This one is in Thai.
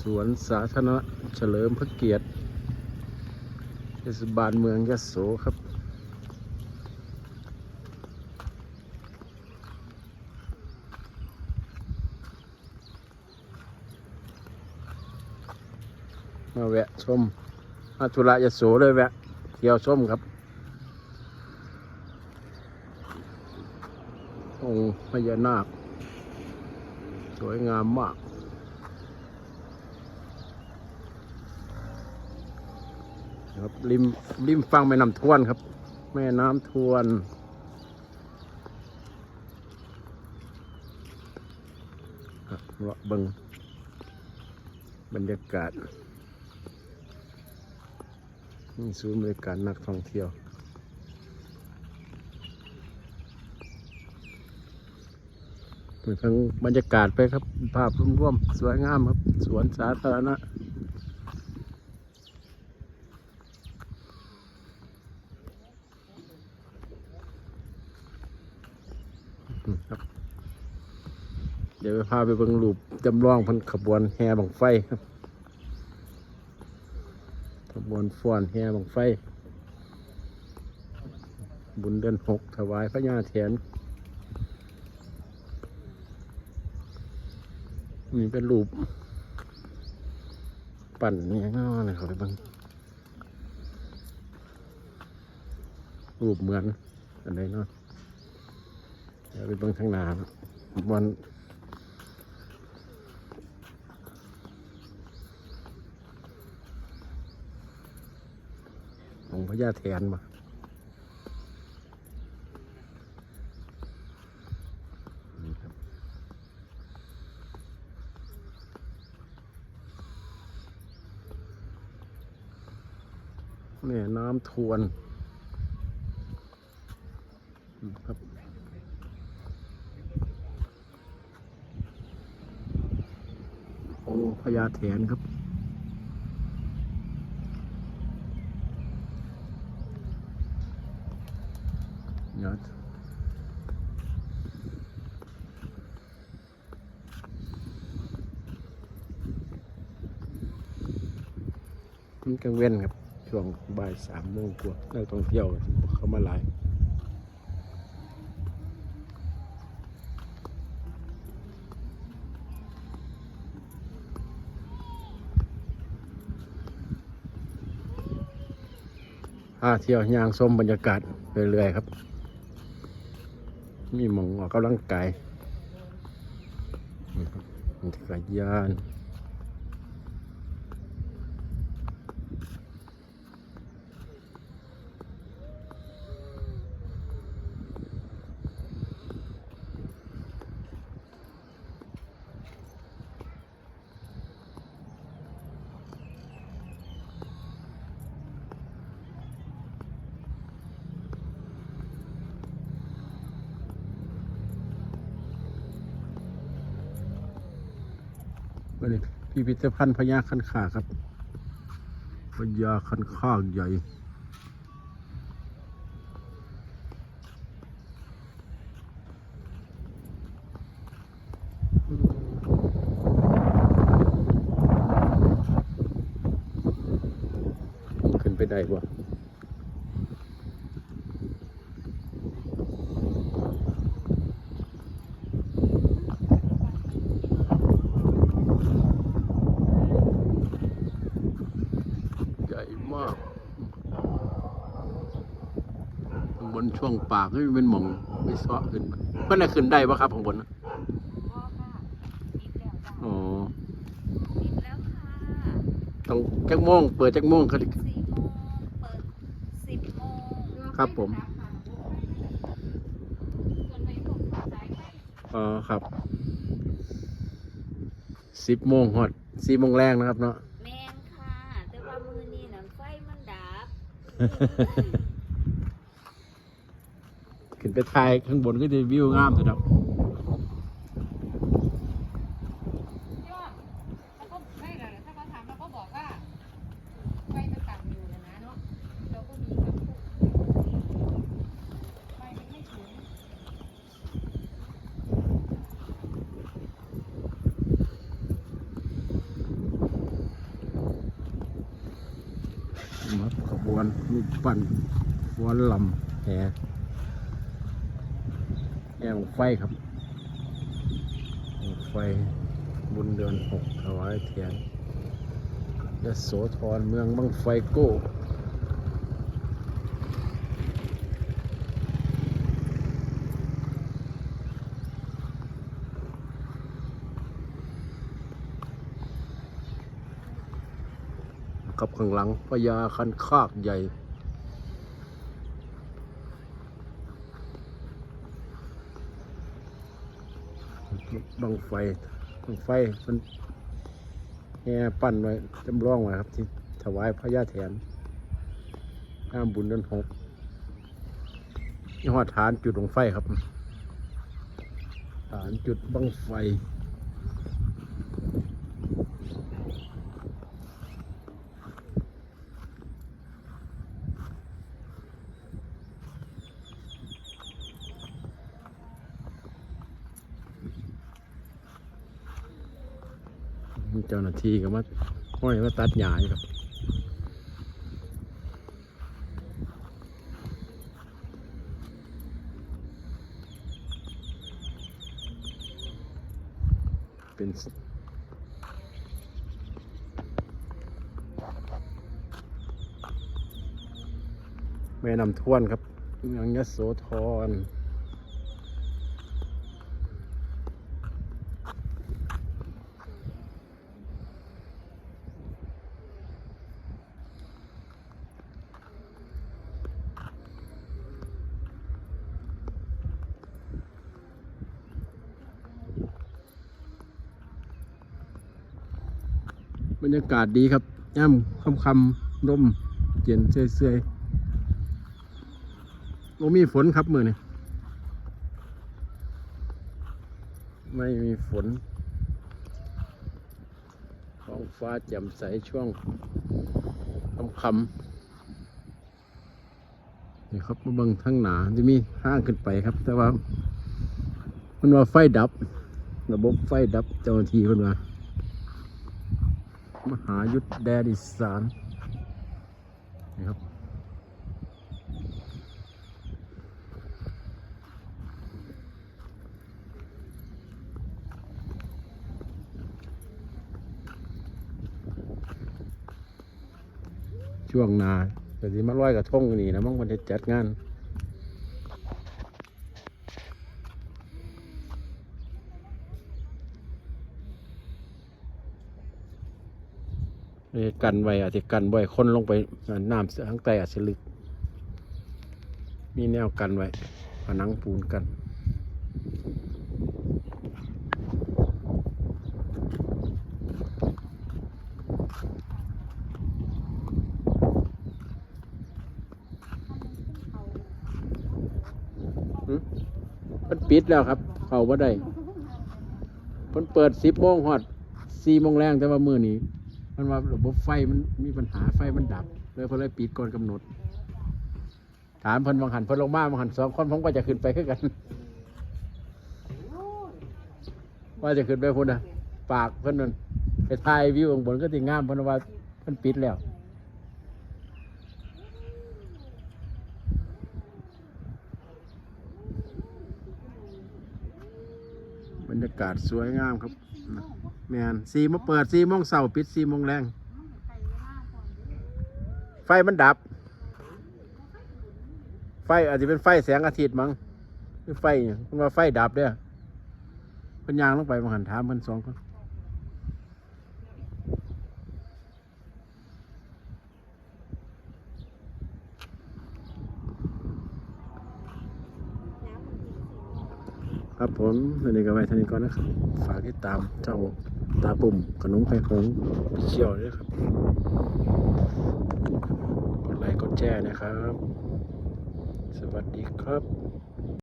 สวนสาธารณะเฉลิมพระเกียรติเทศบาลเมืองยะโสครับ มาแวะชมมาธุระยะโสเลยแวะเที่ยวชมครับ องค์พญานาค สวยงามมาก ครับริมริมฟังแม่น้ำทวนครับ แม่น้ำทวนครับเลาะเบิงบรรยากาศนี่ศูนย์บริการนักท่องเที่ยวเป็นทั้งบรรยากาศไปครับ ภาพรวมๆสวยงามครับ สวนสาธารณะ ครับเดี๋ยวไปพาไปเบิ่งรูปจำลองพันขบวนแห่บังไฟครับ ขบวนฟ้อนแห่บังไฟ บุญเดือนหกถวายพระญาแถนนี่เป็นรูป ปั่นนี่ก็อะไรเขาไปเบ้งรูปเหมือนอันใดเนาะ ดี๋ยวไปเบิ่งทางหน้าวันของพระยาแทนมาเนี่ยน้ำทวนครับโอ้ พญาแถนครับ ยอดมันกลางเว้นครับ ช่วงบ่ายสามโมงกว่านักท่องเที่ยวเขามาหลาย พาเที่ยวยางชมบรรยากาศเรื่อยๆครับ มีหมองออกกำลังกายนี่ครับมีจักรยาน พิพิธภัณฑ์พญาคันคาครับพญาคันคาใหญ่ขึ้นไปได้บ่ใหญ่มากข้างบน ช่วงปากนี่เป็นหมองไม่ซ้อขึ้นมาเพื่อนน่ะขึ้นได้ปะครับข้างบนน่ะพ่อค่ะปิดแล้วจ้ะอ๋อปิดแล้วค่ะต้องจักโมงเปิดจักโมงครับสี่โมงเปิดสิบโมงครับผมอ๋อครับสิบโมงหอดสี่โมงแรงนะครับเนาะแมนค่ะ แต่ว่ามือนี่น่ะไฟมันดับ ขึ้นไปถ่ายข้างบนก็จะวิวงามสุดแล้วขบวนรูปปั้นขบวนลำแห่ แห่บังไฟครับไฟบุญเดือนหกถวายเทียนยโสธรเมืองบังไฟโก้กับข้างหลังพญาคันคากใหญ่ บังไฟบังไฟมันแง่ปั้นไว้จำลองไว้ครับ ที่ถวายพระยาแถนน้ำบุญเดือนหกย่อดฐานจุดบังไฟครับ ฐานจุดบังไฟ เจ้าหน้าที่ก็มาห้อยมาตัดหญ้าครับเป็นแม่นำท่วนครับเมืองยโสธร บรรยากาศดีครับย่ำคำคำๆลมเย็นเสื่อยๆโอ้มีฝนครับมือนี่ไม่มีฝนท้องฟ้าแจ่มใสช่วงคำคำๆนี่ครับมาบังทั้งหนาจะมีห้างขึ้นไปครับ แต่ว่า มันว่าไฟดับ ระบบไฟดับเจ้าหน้าที่คนว่า มหายุทธแดนอีสานนี่ครับช่วงนาแต่ที่มาลอยกระทงนี่นะมั่งมันจะจัดงาน เอ่อกันไว้อาจจะกันไว้คนลงไปน้ำเสียข้างใต้อาจจะลึก มีแนวกันไว้ผนังปูนกันหืมมันปิดแล้วครับ เข้าว่าได้มันเปิดสิบโมงฮอดสี่โมงแรงแต่ว่ามือนี้ มันว่าระบบไฟมันมีปัญหาไฟมันดับ เลยเพิ่นเลยปิดก่อนกำหนด ถามเพิ่นบางหันเพิ่นลงมาบางหันสองคนผมก็จะขึ้นไปคือกัน ว่าจะขึ้นไปพุ่นนะปากเพิ่นนั่นไปถ่ายวิวข้างบนก็ติงามเพิ่นว่าเพิ่นปิดแล้วบรรยากาศสวยงามครับ แมนสี่โมงเปิดสี่โมงเสาร์ปิดสี่โมงแรง ไฟมันดับ ไฟอาจจะเป็นไฟแสงอาทิตย์มั้งหรือไฟเนี่ยคุณว่าไฟดับเด้อเพิ่นยางลงไปมาหันถามเพิ่นสองคนครับผมวันนี้ก็ไว้เท่านี้ก่อนนะครับ ฝากติดตามเจ้า ตาปุ่มขนมไข่หงส์เชี่ยวด้วยครับ กดไลค์กดแชร์นะครับ สวัสดีครับ